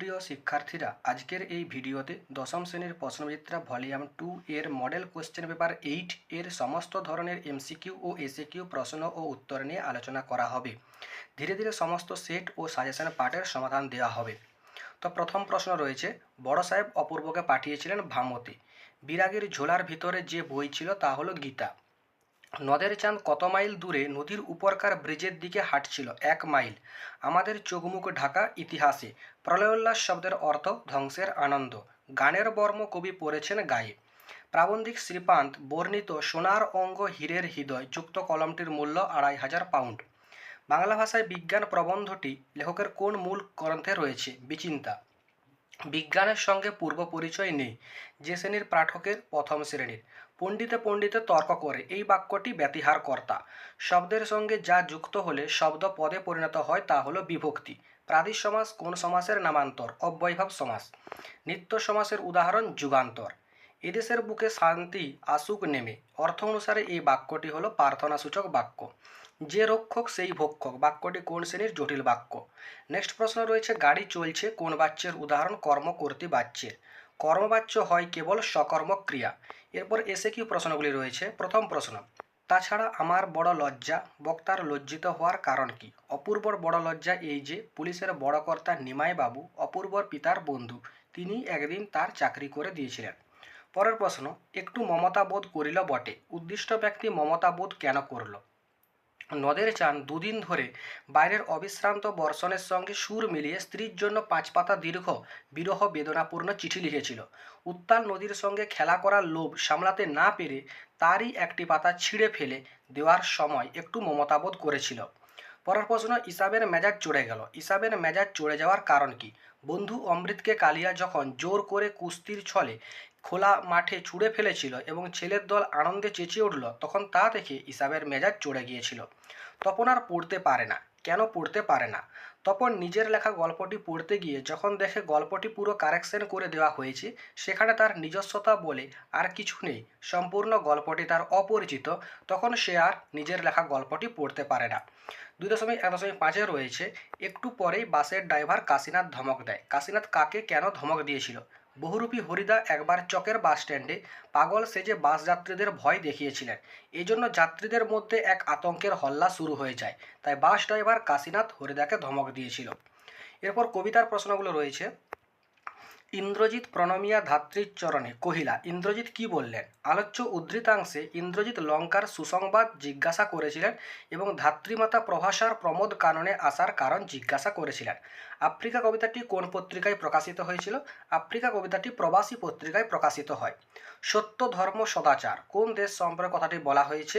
প্রিয় শিক্ষার্থীরা, আজকের এই ভিডিওতে দশম শ্রেণির প্রশ্নবিদ্যা ভলিউম টু এর মডেল কোশ্চেন পেপার এইট এর সমস্ত ধরনের এমসিকিউ ও এসিকিউ প্রশ্ন ও উত্তর নিয়ে আলোচনা করা হবে। ধীরে ধীরে সমস্ত সেট ও সাজেশন পার্টের সমাধান দেওয়া হবে। তো প্রথম প্রশ্ন রয়েছে, বড় সাহেব অপূর্বকে পাঠিয়েছিলেন ভামতে। বিরাগের ঝোলার ভিতরে যে বই ছিল তা হলো গীতা। নদের চাঁদ কত মাইল দূরে নদীর উপরকার ব্রিজের দিকে হাঁটছিল এক মাইল। আমাদের চোখমুখ ঢাকা ইতিহাসে। প্রলয়োল্লাস শব্দের অর্থ ধ্বংসের আনন্দ। গানের বর্ম কবি পড়েছেন গায়ে। প্রাবন্ধিক শ্রীপান্ত বর্ণিত সোনার অঙ্গ হীরের হৃদয় যুক্ত কলমটির মূল্য আড়াই হাজার পাউন্ড। বাংলা ভাষায় বিজ্ঞান প্রবন্ধটি লেখকের কোন মূল গ্রন্থে রয়েছে? বিচিন্তা। বিজ্ঞানের সঙ্গে পূর্ব পরিচয় নেই। যে শ্রেণির পাঠকের প্রথম শ্রেণির। পণ্ডিতে পণ্ডিতে তর্ক করে, এই বাক্যটি ব্যতিহার কর্তা শব্দের সঙ্গে যা যুক্ত হলে শব্দ পদে পরিণত হয় তা হলো বিভক্তি। প্রাদিশ সমাস কোন সমাসের নামান্তর? অব্যয়ভাব সমাস। নিত্য সমাসের উদাহরণ যুগান্তর। এদেশের বুকে শান্তি আসুক নেমে। অর্থ অনুসারে এই বাক্যটি হলো প্রার্থনাসূচক বাক্য। যে রক্ষক, সেই ভক্ষক। বাক্যটি কোন শ্রেণির? জটিল বাক্য। নেক্সট প্রশ্ন রয়েছে, গাড়ি চলছে কোন বাচ্যের? উদাহরণ, কর্ম, করতে বাচ্যের। কর্মবাচ্য হয় কেবল সকর্মক ক্রিয়া। এরপর এসে কি প্রশ্নগুলি রয়েছে? প্রথম প্রশ্ন, তাছাড়া আমার বড় লজ্জা বক্তার লজ্জিত হওয়ার কারণ কি? অপূর্বর বড় লজ্জা এই যে, পুলিশের বড় কর্তা নিমাই বাবু অপূর্বর পিতার বন্ধু, তিনি একদিন তার চাকরি করে দিয়েছিলেন। পরের প্রশ্ন, একটু মমতা বোধ করিল বটে। উদ্দিষ্ট ব্যক্তি মমতা বোধ কেন করল? নদের চান দুদিন ধরে বাইরের অবিশ্রান্ত বর্ষণের সঙ্গে সুর মিলিয়ে স্ত্রীর জন্য পাঁচ পাতা দীর্ঘ, বিরহ বেদনাপূর্ণ চিঠি লিখেছিল। উত্তাল নদীর সঙ্গে খেলা করার লোভ সামলাতে না পেরে তারই একটি পাতা ছিঁড়ে ফেলে দেওয়ার সময় একটু মমতাবোধ করেছিল। পরের প্রশ্ন, ইসাবের মেজাজ চড়ে গেল। ইসাবের মেজাজ চড়ে যাওয়ার কারণ কি? বন্ধু অমৃতকে কালিয়া যখন জোর করে কুস্তির ছলে খোলা মাঠে ছুঁড়ে ফেলেছিল এবং ছেলের দল আনন্দে চেঁচিয়ে উঠল। তখন তা দেখে ইসাবের মেজাজ চড়ে গিয়েছিল। তপন আর পড়তে পারে না। কেন পড়তে পারে না? তপন নিজের লেখা গল্পটি পড়তে গিয়ে যখন দেখে গল্পটি পুরো কারেকশন করে দেওয়া হয়েছে, সেখানে তার নিজস্বতা বলে আর কিছু নেই। সম্পূর্ণ গল্পটি তার অপরিচিত, তখন সে আর নিজের লেখা গল্পটি পড়তে পারে না। দুই দশমিক এক দশমিক পাঁচে রয়েছে, একটু পরেই বাসের ড্রাইভার কাশীনাথ ধমক দেয়। কাশীনাথ কাকে কেন ধমক দিয়েছিল? বহুরূপী হরিদা একবার চকের বাস স্ট্যান্ডে পাগল সেজে বাস যাত্রীদের ভয় দেখিয়েছিলেন। এই জন্য যাত্রীদের মধ্যে এক আতঙ্কের হল্লা শুরু হয়ে যায়। তাই বাস ড্রাইভার কাশীনাথ হরিদাকে ধমক দিয়েছিল। এরপর কবিতার প্রশ্নগুলো রয়েছে। ইন্দ্রজিৎ প্রণমিয়া ধাত্রীর চরণে কহিলা, ইন্দ্রজিৎ কি বললেন? আলোচ্য উদ্ধৃতাংশে ইন্দ্রজিৎ লঙ্কার সুসংবাদ জিজ্ঞাসা করেছিলেন এবং ধাত্রীমাতা প্রভাসার প্রমোদ কাননে আসার কারণ জিজ্ঞাসা করেছিলেন। আফ্রিকা কবিতাটি কোন পত্রিকায় প্রকাশিত হয়েছিল? আফ্রিকা কবিতাটি প্রবাসী পত্রিকায় প্রকাশিত হয়। সত্য, ধর্ম, সদাচার, কোন দেশ সম্পর্কে কথাটি বলা হয়েছে?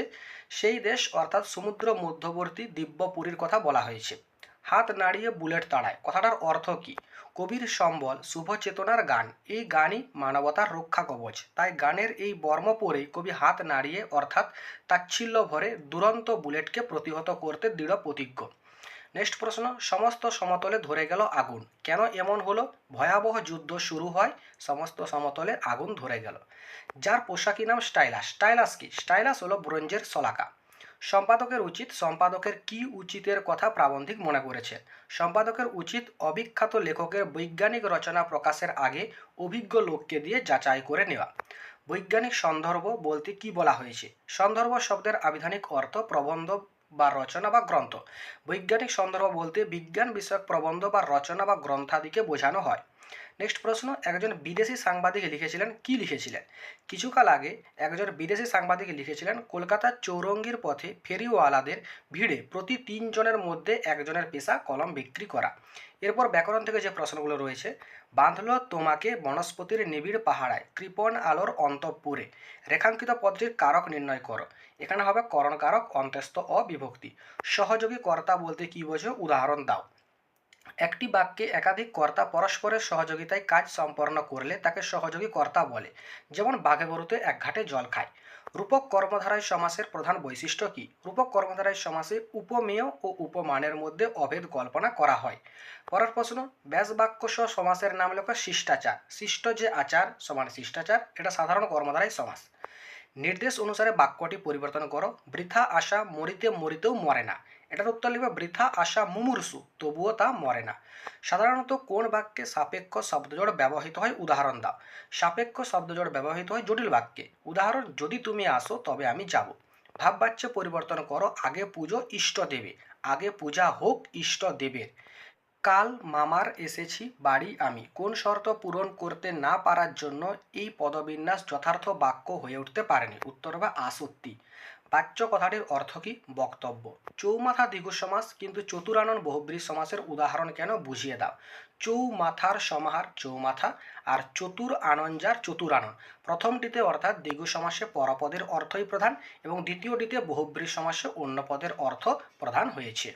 সেই দেশ, অর্থাৎ সমুদ্র, মধ্যবর্তী দিব্যপুরীর কথা বলা হয়েছে। হাত নাড়িয়ে বুলেট তাড়ায়। কথাটার অর্থ কী? কবির সম্বল শুভ চেতনার গান। এই গানই মানবতার রক্ষা কবচ। তাই গানের এই বর্ম পরেই কবি হাত নাড়িয়ে, অর্থাৎ তাচ্ছিল্য ভরে দুরন্ত বুলেটকে প্রতিহত করতে দৃঢ় প্রতিজ্ঞ। নেক্সট প্রশ্ন, সমস্ত সমতলে ধরে গেল আগুন। কেন এমন হলো? ভয়াবহ যুদ্ধ শুরু হয়, সমস্ত সমতলে আগুন ধরে গেল। যার পোশাকি নাম স্টাইলাস। স্টাইলাস কি? স্টাইলাস হলো ব্রোঞ্জের শলাকা। সম্পাদকের উচিত সম্পাদকের কি উচিতের কথা প্রাবন্ধিক মনে করেছে। সম্পাদকের উচিত অবিখ্যাত লেখকের বৈজ্ঞানিক রচনা প্রকাশের আগে অভিজ্ঞ লোককে দিয়ে যাচাই করে নেওয়া। বৈজ্ঞানিক সন্দর্ভ বলতে কি বলা হয়েছে? সন্দর্ভ শব্দের আবিধানিক অর্থ প্রবন্ধ বা রচনা বা গ্রন্থ। বৈজ্ঞানিক সন্দর্ভ বলতে বিজ্ঞান বিষয়ক প্রবন্ধ বা রচনা বা গ্রন্থাদিকে বোঝানো হয়। নেক্সট প্রশ্ন, একজন বিদেশি সাংবাদিক লিখেছিলেন, কি লিখেছিলেন? কিছুকাল আগে একজন বিদেশি সাংবাদিক লিখেছিলেন কলকাতার চৌরঙ্গির পথে ফেরিওয়ালাদের ভিড়ে প্রতি তিনজনের মধ্যে একজনের পেশা কলম বিক্রি করা। এরপর ব্যাকরণ থেকে যে প্রশ্নগুলো রয়েছে, বাঁধল তোমাকে বনস্পতির নিবিড় পাহাড়ায় কৃপণ আলোর অন্তঃপুরে। রেখাঙ্কিত পদটির কারক নির্ণয় করো। এখানে হবে করণকারক, অন্তস্থ অবিভক্তি। সহযোগী কর্তা বলতে কি বোঝো? উদাহরণ দাও। একটি বাক্যে একাধিক কর্তা পরস্পরের সহযোগিতায় কাজ সম্পন্ন করলে তাকে সহযোগী কর্তা বলে, যেমন বাঘে গরুতে এক ঘাটে জল খায়। রূপক কর্মধারায় সমাসের প্রধান বৈশিষ্ট্য কি? রূপক কর্মধারায় সমাসে উপমেয় ও উপমানের মধ্যে অভেদ কল্পনা করা হয়। পরের প্রশ্ন, ব্যাস বাক্য সহ সমাসের নাম লেখা শিষ্টাচার। শিষ্ট যে আচার সমান শিষ্টাচার, এটা সাধারণ কর্মধারায় সমাস। নির্দেশ অনুসারে বাক্যটি পরিবর্তন করো। বৃথা আশা মরিতে মরিতেও মরে না। এটার উত্তর লিখবে, বৃথা, আশা, মুমূর্ষু, তবুও তা মরে না। সাধারণত কোন বাক্যে সাপেক্ষ শব্দজোড় ব্যবহৃত হয়? উদাহরণ দাও। সাপেক্ষ শব্দজোড় ব্যবহৃত হয় জটিল বাক্যে। উদাহরণ, যদি তুমি আসো, তবে আমি যাব। ভাববাচ্য পরিবর্তন করো, আগে পুজো, ইষ্ট দেবে। আগে পূজা হোক, ইষ্ট দেবের। কাল মামার এসেছি, বাড়ি আমি। কোন শর্ত পূরণ করতে না পারার জন্য এই পদবিন্যাস যথার্থ বাক্য হয়ে উঠতে পারেনি? উত্তর বা আসত্তি বাচ্য কথাটির অর্থ কি? বক্তব্য। চৌমাথা দ্বিগু সমাস কিন্তু চতুরানন বহুব্রী সমাসের উদাহরণ কেন বুঝিয়ে দাও? চৌমাথার সমাহার চৌমাথা আর চতুর আনঞ্জার চতুরানন। প্রথমটিতে অর্থাৎ দ্বিগু সমাসে পরপদের অর্থই প্রধান এবং দ্বিতীয়টিতে বহুব্রী সমাসে অন্য পদের অর্থ প্রধান হয়েছে।